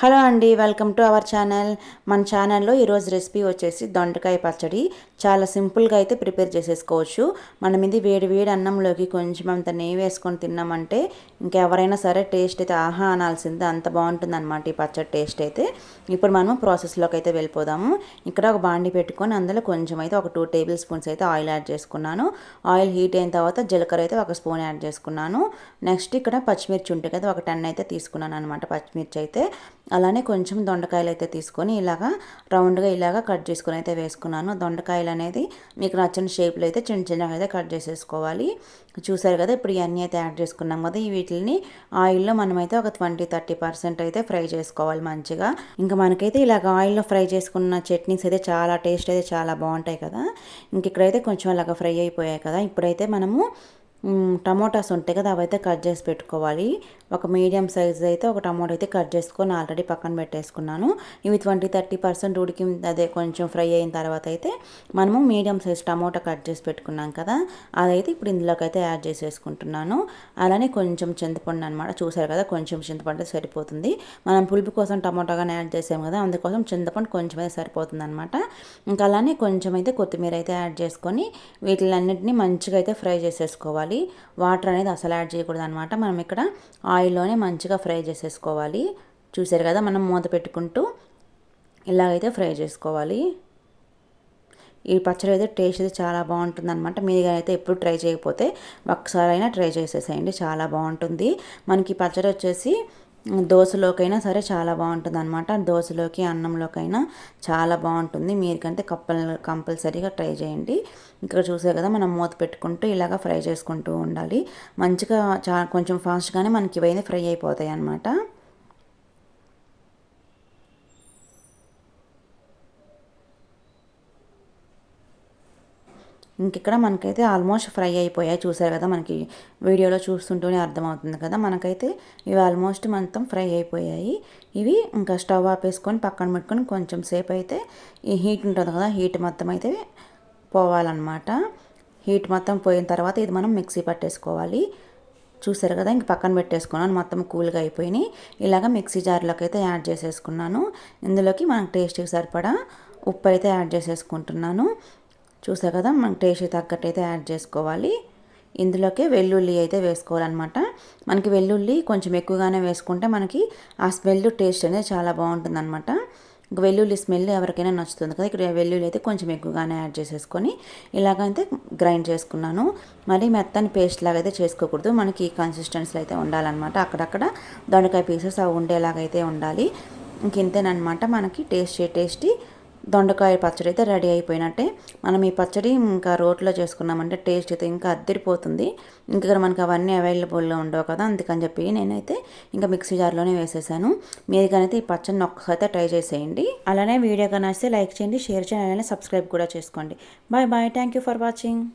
Hello అండి welcome to our channel. మన ఛానల్లో ఈరోజు రెసిపీ వచ్చేసి దొండకాయ పచ్చడి. చాలా సింపుల్గా అయితే ప్రిపేర్ చేసేసుకోవచ్చు. మనం ఇది వేడి వేడి అన్నంలోకి కొంచెం అంత నెయ్యి వేసుకొని తిన్నామంటే ఇంకెవరైనా సరే టేస్ట్ అయితే ఆహా అనాల్సిందే. అంత బాగుంటుంది అనమాట ఈ పచ్చడి టేస్ట్ అయితే. ఇప్పుడు మనము ప్రాసెస్లోకి అయితే వెళ్ళిపోదాము. ఇక్కడ ఒక బాండి పెట్టుకొని అందులో కొంచెం అయితే ఒక టూ టేబుల్ స్పూన్స్ అయితే ఆయిల్ యాడ్ చేసుకున్నాను. ఆయిల్ హీట్ అయిన తర్వాత జీలకర్ర అయితే ఒక స్పూన్ యాడ్ చేసుకున్నాను. నెక్స్ట్ ఇక్కడ పచ్చిమిర్చి ఉంటాయి కదా ఒక టెన్ అయితే తీసుకున్నాను అనమాట పచ్చిమిర్చి అయితే. అలానే కొంచెం దొండకాయలు అయితే తీసుకొని ఇలాగా రౌండ్గా ఇలాగా కట్ చేసుకొని అయితే వేసుకున్నాను. దొండకాయలు అనేది మీకు నచ్చిన షేప్లో అయితే చిన్న చిన్నగా అయితే కట్ చేసేసుకోవాలి. చూసారు కదా ఇప్పుడు ఇవన్నీ అయితే యాడ్ చేసుకున్నాం కదా వీటిని ఆయిల్లో మనమైతే ఒక ట్వంటీ థర్టీ పర్సెంట్ అయితే ఫ్రై చేసుకోవాలి మంచిగా. ఇంకా మనకైతే ఇలాగ ఆయిల్లో ఫ్రై చేసుకున్న చట్నీస్ అయితే చాలా టేస్ట్ అయితే చాలా బాగుంటాయి కదా. ఇంక ఇక్కడైతే కొంచెం అలాగ ఫ్రై అయిపోయాయి కదా. ఇప్పుడైతే మనము టమోటాస్ ఉంటాయి కదా అవైతే కట్ చేసి పెట్టుకోవాలి. ఒక మీడియం సైజ్ అయితే ఒక టమాటో అయితే కట్ చేసుకొని ఆల్రెడీ పక్కన పెట్టేసుకున్నాను. ఇవి ట్వంటీ థర్టీ పర్సెంట్ ఉడికి అదే కొంచెం ఫ్రై అయిన తర్వాత అయితే మనము మీడియం సైజ్ టమోటా కట్ చేసి పెట్టుకున్నాం కదా అదైతే ఇప్పుడు ఇందులోకైతే యాడ్ చేసేసుకుంటున్నాను. అలానే కొంచెం చింతపండు అనమాట చూసారు కదా కొంచెం చింతపండు సరిపోతుంది. మనం పులుపు కోసం టమోటాగానే యాడ్ చేసాం కదా అందుకోసం చింతపండు కొంచెం అయితే సరిపోతుంది అనమాట ఇంకా అలానే కొంచెం అయితే కొత్తిమీర అయితే యాడ్ చేసుకొని వీటిలన్నింటినీ మంచిగా అయితే ఫ్రై చేసేసుకోవాలి. వాటర్ అనేది అసలు యాడ్ చేయకూడదు అనమాట మనం ఇక్కడ ఆయిల్లోనే మంచిగా ఫ్రై చేసేసుకోవాలి. చూసారు కదా మనం మూత పెట్టుకుంటూ ఇలాగైతే ఫ్రై చేసుకోవాలి. ఈ పచ్చడి అయితే టేస్ట్ అయితే చాలా బాగుంటుంది అనమాట మీరు అయితే ఎప్పుడు ట్రై చేయకపోతే ఒకసారి అయినా ట్రై చేసేసేయండి చాలా బాగుంటుంది. మనకి పచ్చడి వచ్చేసి దోశలోకైనా సరే చాలా బాగుంటుంది అనమాట దోశలోకి అన్నంలోకైనా చాలా బాగుంటుంది. మీరుకంటే కప్పల్ కంపల్సరీగా ట్రై చేయండి. ఇక్కడ చూసే కదా మనం మూత పెట్టుకుంటూ ఇలాగ ఫ్రై చేసుకుంటూ ఉండాలి. మంచిగా చా కొంచెం ఫాస్ట్గానే మనకి ఇవైతే ఫ్రై అయిపోతాయి అన్నమాట ఇక్కడ మనకైతే ఆల్మోస్ట్ ఫ్రై అయిపోయాయి. చూసారు కదా మనకి వీడియోలో చూస్తుంటూనే అర్థమవుతుంది కదా. మనకైతే ఇవి ఆల్మోస్ట్ మొత్తం ఫ్రై అయిపోయాయి. ఇవి ఇంకా స్టవ్ ఆపేసుకొని పక్కన పెట్టుకొని కొంచెం సేపు అయితే ఈ హీట్ ఉంటుంది కదా హీట్ మొత్తం అయితే పోవాలన్నమాట. హీట్ మొత్తం పోయిన తర్వాత ఇది మనం మిక్సీ పట్టేసుకోవాలి. చూసారు కదా ఇంక పక్కన పెట్టేసుకున్నాను. మొత్తం కూల్గా అయిపోయినాయి. ఇలాగ మిక్సీ జార్లోకి అయితే యాడ్ చేసేసుకున్నాను. ఇందులోకి మనకు టేస్ట్కి సరిపడా ఉప్పు అయితే యాడ్ చేసేసుకుంటున్నాను. చూసా కదా మనకి టేస్ట్ తగ్గట్టు అయితే యాడ్ చేసుకోవాలి. ఇందులోకి వెల్లుల్లి అయితే వేసుకోవాలన్నమాట. మనకి వెల్లుల్లి కొంచెం ఎక్కువగానే వేసుకుంటే మనకి ఆ స్మెల్ టేస్ట్ అనేది చాలా బాగుంటుంది అనమాట వెల్లుల్లి స్మెల్ ఎవరికైనా నచ్చుతుంది కదా ఇక్కడ వెల్లుల్లి అయితే కొంచెం ఎక్కువగానే యాడ్ చేసేసుకొని ఇలాగైతే గ్రైండ్ చేసుకున్నాను. మరి మెత్తని పేస్ట్ లాగా అయితే చేసుకోకూడదు మనకి ఈ కన్సిస్టెన్సీ అయితే ఉండాలన్నమాట. అక్కడక్కడ దొండకాయ పీసెస్ అవి ఉండేలాగైతే ఉండాలి. ఇంక ఇంతేనమాట మనకి టేస్టీ టేస్టీ దొండకాయ పచ్చడి అయితే రెడీ అయిపోయినట్టే. మనం ఈ పచ్చడి ఇంకా రోట్లో చేసుకున్నామంటే టేస్ట్ అయితే ఇంకా అద్దరిపోతుంది. ఇంకా మనకి అవన్నీ అవైలబుల్లో ఉండవు కదా అందుకని చెప్పి నేనైతే ఇంకా మిక్సీ జార్లోనే వేసేసాను. మీరు కానీ ఈ పచ్చడిని ఒక్కసారి ట్రై చేసేయండి. అలానే వీడియో కానీ లైక్ చేయండి షేర్ చేయండి అలానే సబ్స్క్రైబ్ కూడా చేసుకోండి. Bye bye thank you for watching.